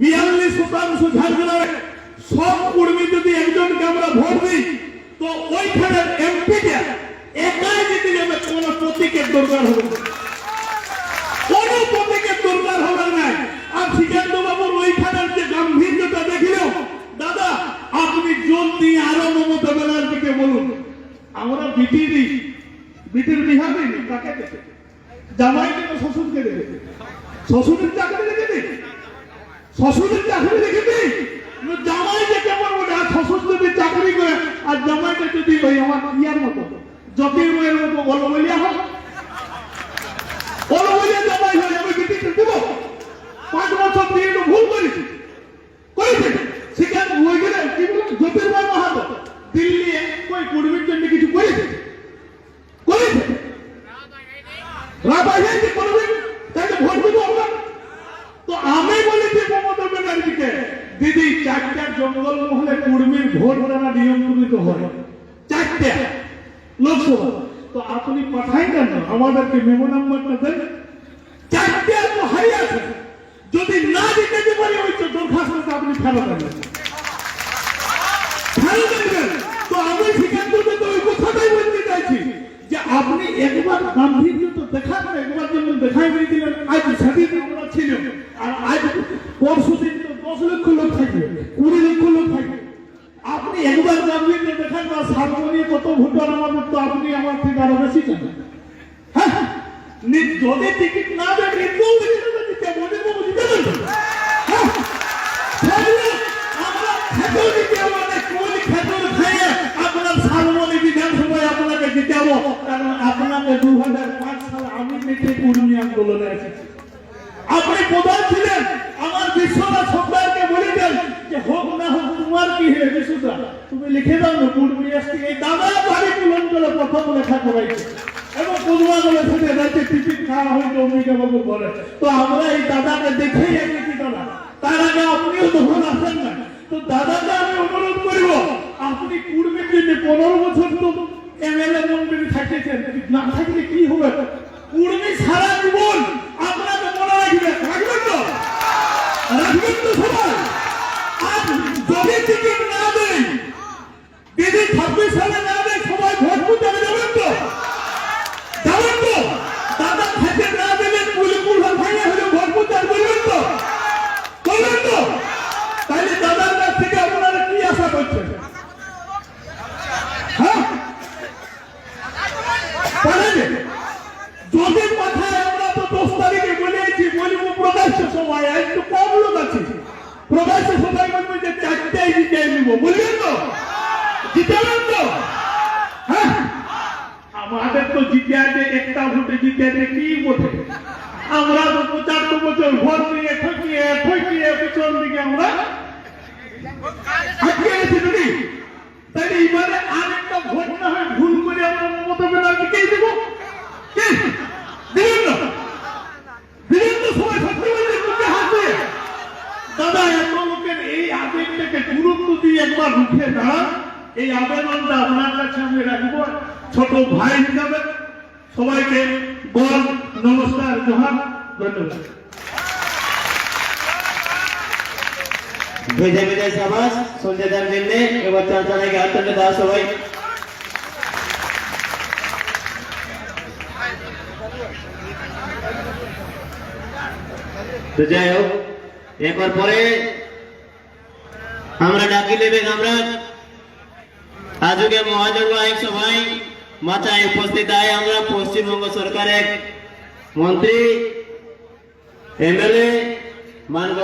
বিয়াল্লিশ শতাংশ ঝাড়গ্রামে সব কর্মী যদি একজনকে আমরা ভোট দিই, তো ওইখানে এমপিটা একাই জিতে যাবে কোনো প্রতীকের দরকার হবে। কোনো প্রতীকের দরকার হবে না। আর সিকান্ত বাবুর ওইখানের যে গাম্ভীর্যতা দেখিলেও, দাদা, আপনি জলদি আরও মমতা ব্যানার্জিকে বলুন। আমরা বিটি দিই, বিটির বিহা দিই কাকে দেবে জামাইকে শ্বশুরকে দেবে শ্বশুরের চাকরি রেখে দিই। শ্বশুরের চাকরি দিই জামাইকে কেমন বলে আর শ্বশুর যদি চাকরি করে, আর জামাইকে যদি ভাই আমার ইয়ার মতো জ্যোতির্ময়ের মতো বলো হয় অলবলিয়া জামাই হয়ে আমি বিটিকে দেব পাঁচ বছর দিয়ে একটু ভুল করেছি করেছে সেখানে হয়ে গেলে কি বলে জ্যোতির্ময় মাহাতো দিল্লি কই কুড়মির জন্য কিছু করেছে করেছে রাবাইয়াকে করবেন তাকে ভোট দেবো আমরা তো আমি বলেছি মমতা ব্যানার্জিকে দিদি চারটা জঙ্গল মহলে কুর্মীর ভোট দেওয়া নিয়ন্ত্রিত হয়। চারটা লোকসভা। তো আপনি পাঠাই কেন আমাদেরকে মেমো দেন। চারটে তো হারিয়ে আছে। যদি না দিতে পারি ওই তো দরখাস্তটা আপনি ফেরত যে আপনি একবার গাম্ভীর্য তো দেখান একবার যেমন দেখাই দিলেন আজ সেদিন আমরা ছিল। আর আজ পরশু দিন তো দশ লক্ষ লোক থাকবে কুড়ি লক্ষ লোক থাকবে আপনি একবার না সার্বনীয় কত ভোটার আমাদের তো আপনি আমার থেকে আরও বেশি জানেন হ্যাঁ? যদি টিকিট না দেন হ্যাঁ? খেতেও দিতে আপনাকে জিতাবো কারণ আপনাকে দু হাজার পাঁচ সালে আমি নেটে কর্মী আন্দোলনে এসেছি। আপনি প্রধান ছিলেন? আমার বিশ্বনাথ সরকারকে বলেছেন যে হোক না হোক, তোমার কি হে বিশ্বদা তুমি লিখে দাও না এই দাদা তো আমরা এই দাদাকে দেখেই এসেছি দাদা তার আগে আপনিও তখন না তো দাদাকে আমি অনুরোধ করব, আপনি পূর্বের জন্য পনেরো বছর তো এমএলএ মন্ত্রী থাকিয়েছেন না থাকলে কি হবে পূর্বী সারা জীবন আপনাকে মনে রাখবে রাখবেন তো রাখবেন তো সবাই আর যদি টিকিট না দেয় দিদি ছাব্বিশ সালে না দেয় সবাই ভোট বুঝতে যাবেন তো যাবেন তো দাদা খেতে না দিলে কুলকুল ভাঙে হলে ভোট বুঝতে বলবেন তো বলবেন তো তাহলে দাদার কাছ থেকে আপনারা কি আশা করছেন হ্যাঁ পারেন যদি মাথায় আমরা তো দশ তারিখে বলেছি প্রকাশ্য সময় একটু কম লোক আছে। প্রকাশ্য সময় বলব যে চারটাই জিতে নিব। বলবেন তো? জিতাবেন তো? হ্যাঁ? আমাদের তো জিতে আছে, একটা ভোটে জিতে আছে, কি বটে আমরা তো পঁচাত্তর বছর ভোট দিয়ে ঠকিয়ে ঠকিয়ে পিছন দিকে আমরা। আটকে গেছি দিদি তাহলে এবারে আর একটা ভোট না হয় ভুল করে আমরা মমতা ব্যানার্জিকেই দেবো কি দিবেন না দিবেন তো সবাই সত্যি বলছে মুখে হাত দিয়ে দাদা এত লোকের এই আবেগটাকে দিয়ে একবার রুখে দাঁড়ান এই আবেদনটা আপনার কাছে আমি রাখব। ছোট ভাই হিসাবে সবাইকে বল, নমস্কার, জোহার, ধন্যবাদ। ভেজে ভেজে সাবাস সঞ্জয়দার জন্য এবার চার চারাকে হাত তুলে দাও সবাই। তো যাই হোক, এরপর পরে আমরা ডাকিলে নেবেন আমরা আজকে মহাজনবাহিক সবাই মাথায় উপস্থিত আয় আমরা পশ্চিমবঙ্গ সরকারের মন্ত্রী, এমএলএ, মানব